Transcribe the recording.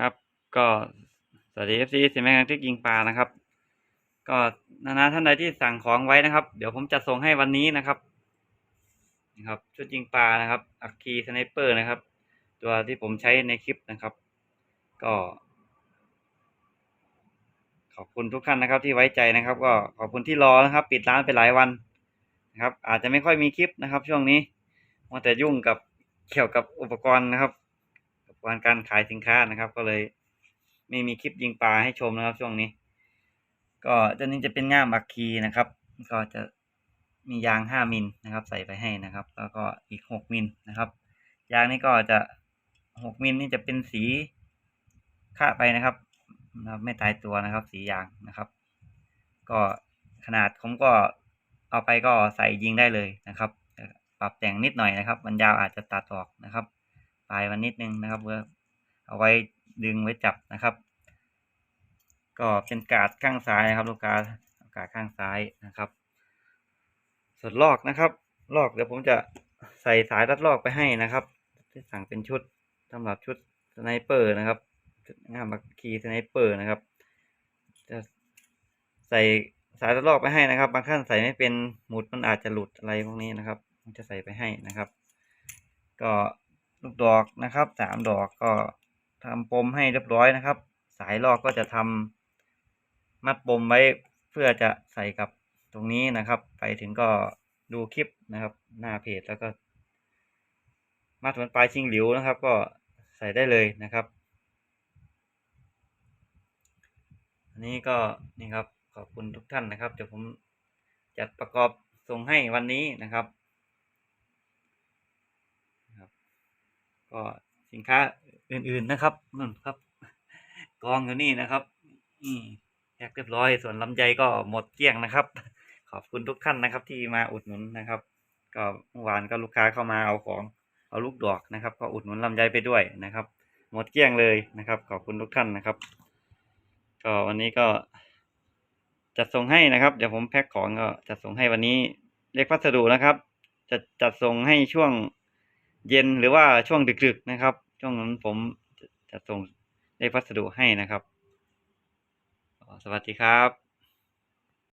ครับก็สวัสดีเอฟซีสิแมงที่ยิงปลานะครับ ก็นานาท่านใดที่สั่งของไว้นะครับ เดี๋ยวผมจะส่งให้วันนี้นะครับนี่ครับชุดยิงปลานะครับอัคคีสไนเปอร์นะครับ ตัวที่ผมใช้ในคลิปนะครับ ก็ ขอบคุณทุกท่านนะครับที่ไว้ใจนะครับ ก็ขอบคุณที่รอนะครับ ปิดร้านไปหลายวันนะครับ อาจจะไม่ค่อยมีคลิปนะครับ ช่วงนี้มัวแต่ยุ่งกับเกี่ยวกับอุปกรณ์นะครับ อุปการขายสินค้านะครับ ก็เลย ไม่มีคลิปยิงปลาให้ชมนะครับ ช่วงนี้ ก็ตัวนี้จะเป็นง่ามอัคคีนะครับ ก็จะมียางห้ามิลนะครับ ใส่ไปให้นะครับ แล้วก็อีกหกมิลนะครับ ยางนี้ก็จะหกมิลนี่จะเป็นสีค่าไปนะครับนะครับไม่ตายตัวนะครับ สียางนะครับ ก็ขนาดผมก็เอาไปก็ใส่ยิงได้เลยนะครับ ปรับแต่งนิดหน่อยนะครับมันยาวอาจจะตัดออกนะครับ ปลายมันนิดนึงนะครับเพื่อเอาไว้ดึงไว้จับนะครับ ก็เป็นกาดข้างซ้ายนะครับลูกค้ากาดข้างซ้ายนะครับ ส่วนลอกนะครับลอกเดี๋ยวผมจะใส่สายรัดลอกไปให้นะครับ ที่สั่งเป็นชุดสำหรับชุดสไนเปอร์นะครับชุดงามบักคีสไนเปอร์นะครับ จะใส่สายรัดลอกไปให้นะครับ บางท่านใส่ไม่เป็นหมุดมันอาจจะหลุดอะไรพวกนี้นะครับ จะใส่ไปให้นะครับ ก็ ลูกดอกนะครับสามดอกก็ทำปมให้เรียบร้อยนะครับ สายลอกก็จะทำมัดปมไว้เพื่อจะใส่กับตรงนี้นะครับ ไปถึงก็ดูคลิปนะครับ หน้าเพจแล้วก็ มัดเหมือนปลายชิงหลิวนะครับ ก็ใส่ได้เลยนะครับ อันนี้ก็นี่ครับขอบคุณทุกท่านนะครับเดี๋ยวผมจัดประกอบส่งให้วันนี้นะครับนะครับ ก็สินค้าอื่นๆนะครับนั่นครับ กองอยู่นี่นะครับนี่แพ็คเรียบร้อย ส่วนลำไยก็หมดเกลี้ยงนะครับ ขอบคุณทุกท่านนะครับ ที่มาอุดหนุนนะครับ ก็เมื่อวานก็ลูกค้าเข้ามาเอาของเอาลูกดอกนะครับ ก็อุดหนุนลำไยไปด้วยนะครับ หมดเกลี้ยงเลยนะครับ ขอบคุณทุกท่านนะครับ ก็วันนี้ก็จัดส่งให้นะครับ เดี๋ยวผมแพ็คของก็จัดส่งให้วันนี้เรียกพัสดุนะครับ จะจัดส่งให้ช่วง เย็นหรือว่าช่วงดึกๆนะครับ ช่วงนั้นผมจะส่งได้พัสดุให้นะครับ สวัสดีครับ